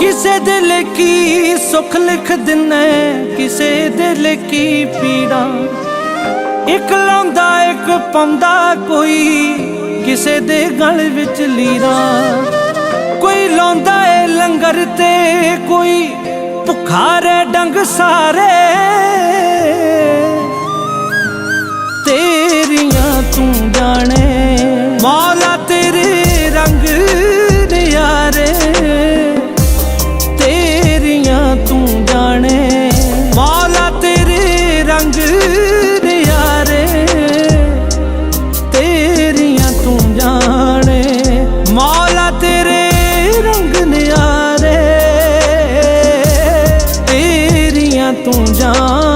ਕਿਸੇ ਦੇ ਲਈ ਕੀ ਸੁੱਖ ਲਿਖ ਦਿੰਨੇ, ਕਿਸੇ ਦੇ ਲਈ ਕੀ ਪੀੜਾ। ਇੱਕ ਲਾਉਂਦਾ, ਇੱਕ ਪਾਉਂਦਾ ਕੋਈ, ਕਿਸੇ ਦੇ ਗਲ ਵਿੱਚ ਲੀਰਾ ਕੋਈ ਲਾਉਂਦਾ ਏ ਲੰਗਰ ਤੇ, ਕੋਈ ਭੁੱਖਾ ਰਹਿ ਡੰਗ ਸਾਰੇ। ਤੇਰੀਆਂ ਤੂੰ ਜਾਣੇ तू जा